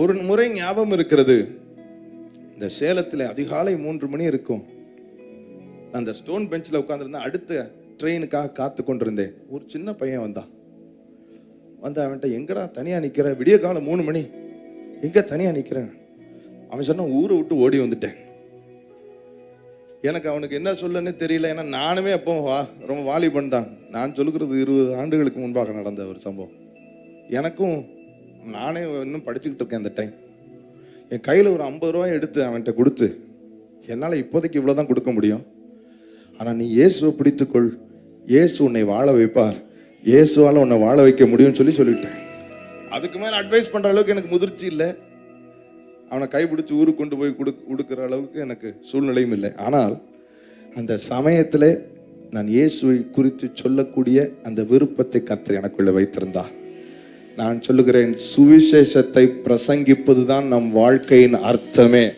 ஒரு முறை ஞாபகம் இருக்கிறது. இந்த சேலத்தில் அதிகாலை மூன்று மணி இருக்கும். அந்த ஸ்டோன் பெஞ்சில் உட்காந்துருந்தேன் அடுத்த ட்ரெயினுக்காக காத்து கொண்டிருந்தேன். ஒரு சின்ன பையன் வந்தான். வந்து அவன்கிட்ட எங்கடா தனியாக நிற்கிற விடிய காலம் மூணு மணி. எங்க தனியாக நிற்கிறேன் அவன் சொன்னான் ஊரை விட்டு ஓடி வந்துட்டேன். எனக்கு அவனுக்கு என்ன சொல்லன்னு தெரியல. ஏன்னா நானுமே அப்போ வா ரொம்ப வாலிபன் தான். நான் சொல்லுகிறது இருபது ஆண்டுகளுக்கு முன்பாக நடந்த ஒரு சம்பவம். எனக்கும் நானே இன்னும் படிச்சுக்கிட்டு இருக்கேன் அந்த டைம் என் கையில் ஒரு ஐம்பது ரூபாய் எடுத்து அவன்கிட்ட கொடுத்து என்னால் இப்போதைக்கு இவ்வளோ தான் கொடுக்க முடியும். ஆனால் நீ இயேசுவை பிடித்துக்கொள். இயேசு உன்னை வாழ வைப்பார். இயேசுவால் உன்னை வாழ வைக்க முடியும்னு சொல்லி சொல்லிவிட்டேன் அதுக்கு மேலே அட்வைஸ் பண்ணுற அளவுக்கு எனக்கு முதிர்ச்சி இல்லை. அவனை கைப்பிடிச்சி ஊருக்கு கொண்டு போய் கொடு கொடுக்குற அளவுக்கு எனக்கு சூழ்நிலையும் இல்லை. ஆனால் அந்த சமயத்தில் நான் இயேசுவை குறித்து சொல்லக்கூடிய அந்த விருப்பத்தை கத்தர் எனக்குள்ளே வைத்திருந்தார். நான் சொல்லுகிறேன் சுவிசேஷத்தை பிரசங்கிப்பதுதான் நம் வாழ்க்கையின் அர்த்தமே.